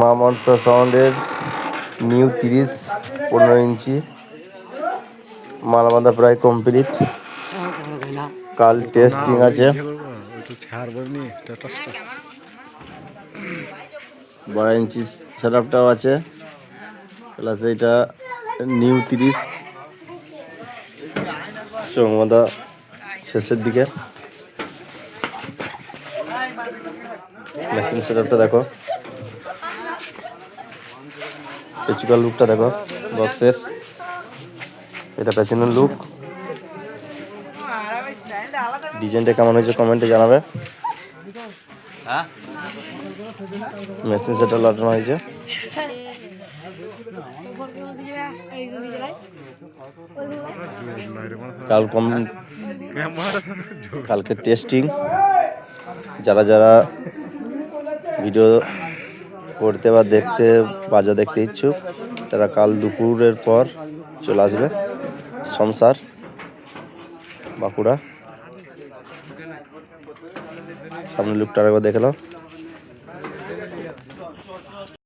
মা মনসা সাউন্ডের নিউ তিরিশ পনেরো ইঞ্চি। মাল প্রায় কমপ্লিট কাল টেস্টিং আছে। বারো ইঞ্চি সেট আপটাও আছে। প্লাস এটা নিউ তিরিশ। চৌমাদা শেষের দিকে। মেশিন সেট আপটা দেখো। পেচুকাল লুকটা দেখো বক্সের এটা পেছনের লুক ডিজাইনটা কেমন হয়েছে কমেন্টে জানাবে। মেশিন সেটা লাটানো হয়েছে। কাল কম কালকে টেস্টিং যারা যারা ভিডিও করতে বা দেখতে বাজা দেখতে ইচ্ছুক, তারা কাল দুপুরের পর চলে আসবে। সংসার বাঁকুড়া। সামনে লুকটা আরেকবার দেখে